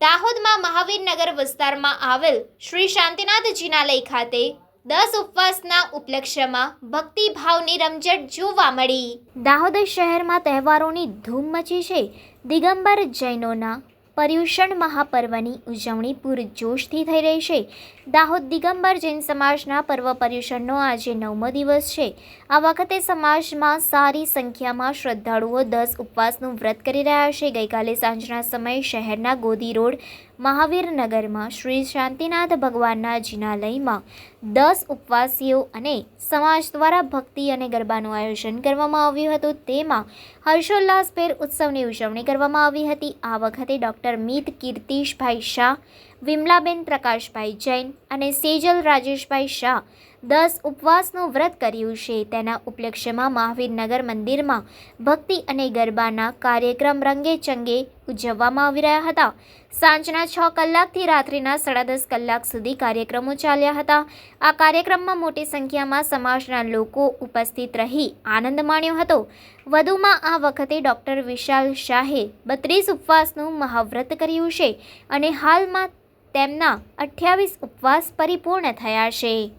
દાહોદમાં મહાવીરનગર વિસ્તારમાં આવેલ શ્રી શાંતિનાથજીનાલય ખાતે દસ ઉપવાસના ઉપલક્ષ્યમાં ભક્તિભાવની રમઝટ જોવા મળી. દાહોદ શહેરમાં તહેવારોની ધૂમ મચી છે. દિગંબર જૈનોના પર્યુષણ મહાપર્વની ઉજવણી પૂરજોશથી થઈ રહી છે. દાહોદ દિગંબર જૈન સમાજના પર્વ પર્યુષણનો આજે નવમો દિવસ છે. આ વખતે સમાજમાં સારી સંખ્યામાં શ્રદ્ધાળુઓ દસ ઉપવાસનું વ્રત કરી રહ્યા છે. ગઈકાલે સાંજના સમયે શહેરના ગોદી રોડ મહાવીરનગરમાં શ્રી શાંતિનાથ ભગવાનના જિનાલયમાં દસ ઉપવાસીઓ અને સમાજ દ્વારા ભક્તિ અને ગરબાનું આયોજન કરવામાં આવ્યું હતું. તેમાં હર્ષોલ્લાસભેર ઉત્સવની ઉજવણી કરવામાં આવી હતી. આ વખતે ડૉક્ટર મિત કીર્તિશભાઈ શાહ, વિમલાબેન પ્રકાશભાઈ જૈન અને સેજલ રાજેશભાઈ શાહ દસ ઉપવાસનું વ્રત કર્યું છે. તેના ઉપલક્ષ્યમાં મહાવીરનગર મંદિરમાં ભક્તિ અને ગરબાના કાર્યક્રમ રંગે ચંગે ઉજવવામાં આવી રહ્યા હતા. સાંજના છ કલાકથી રાત્રિના સાડા દસ કલાક સુધી કાર્યક્રમો ચાલ્યા હતા. આ કાર્યક્રમમાં મોટી સંખ્યામાં સમાજના લોકો ઉપસ્થિત રહી આનંદ માણ્યો હતો. વધુમાં આ વખતે ડૉક્ટર વિશાલ શાહે બત્રીસ ઉપવાસનું મહાવ્રત કર્યું છે અને હાલમાં તેમના અઠ્યાવીસ ઉપવાસ પરિપૂર્ણ થયા છે.